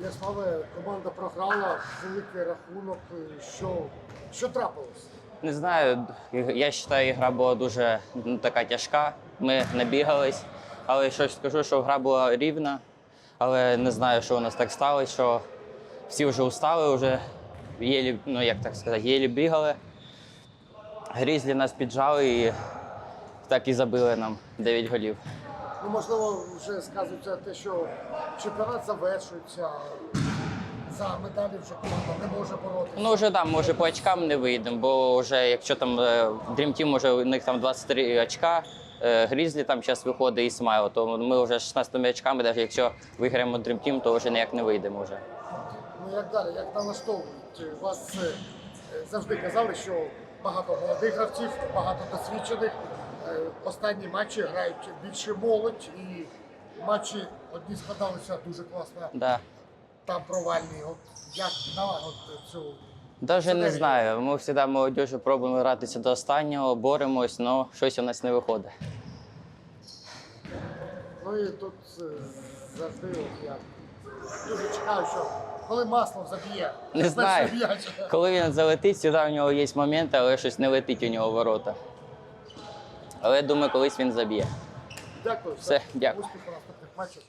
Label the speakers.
Speaker 1: так великий рахунок. е, Що, що трапилось?
Speaker 2: Не знаю, я вважаю, гра була дуже ну, така тяжка. Ми набігались, але щось скажу, що гра була рівна, але не знаю, що у нас так сталося, що всі вже устали, вже єлі, ну як так сказати, єлі бігали. Грізлі нас піджали і так і забили нам 9 голів.
Speaker 1: Ну, можливо, вже сказується те, що чемпіонат завершується. За медалі вже команда не може боротися.
Speaker 2: Ну, вже там, може, по очкам не вийдемо, бо вже якщо там е, Dream Team, може, у них там 23 очка, е, Грізлі там зараз виходить і Смайл, то ми вже з 16 очками, навіть якщо виграємо Dream Team, то вже ніяк не вийдемо вже.
Speaker 1: Ну як далі, як налаштовують? Вас е, завжди казали, що багато молодих гравців, багато досвідчених. Е, Останні матчі грають більше молодь і матчі одні складалися дуже класно,
Speaker 2: Да.
Speaker 1: там провальні. От як налагодити цю
Speaker 2: Даже не знаю. Ми завжди молодежі пробуємо гратися до останнього, боремось, але щось у нас не виходить.
Speaker 1: Ну і тут е, завжди я дуже чекаю, що коли масло заб'є.
Speaker 2: Не знаю. Коли він залетить, завжди у нього є моменти, але щось не летить у нього ворота. Але я думаю, колись він заб'є.
Speaker 1: Дякую.
Speaker 2: Все, дякую.
Speaker 1: Успіху наступних матчів.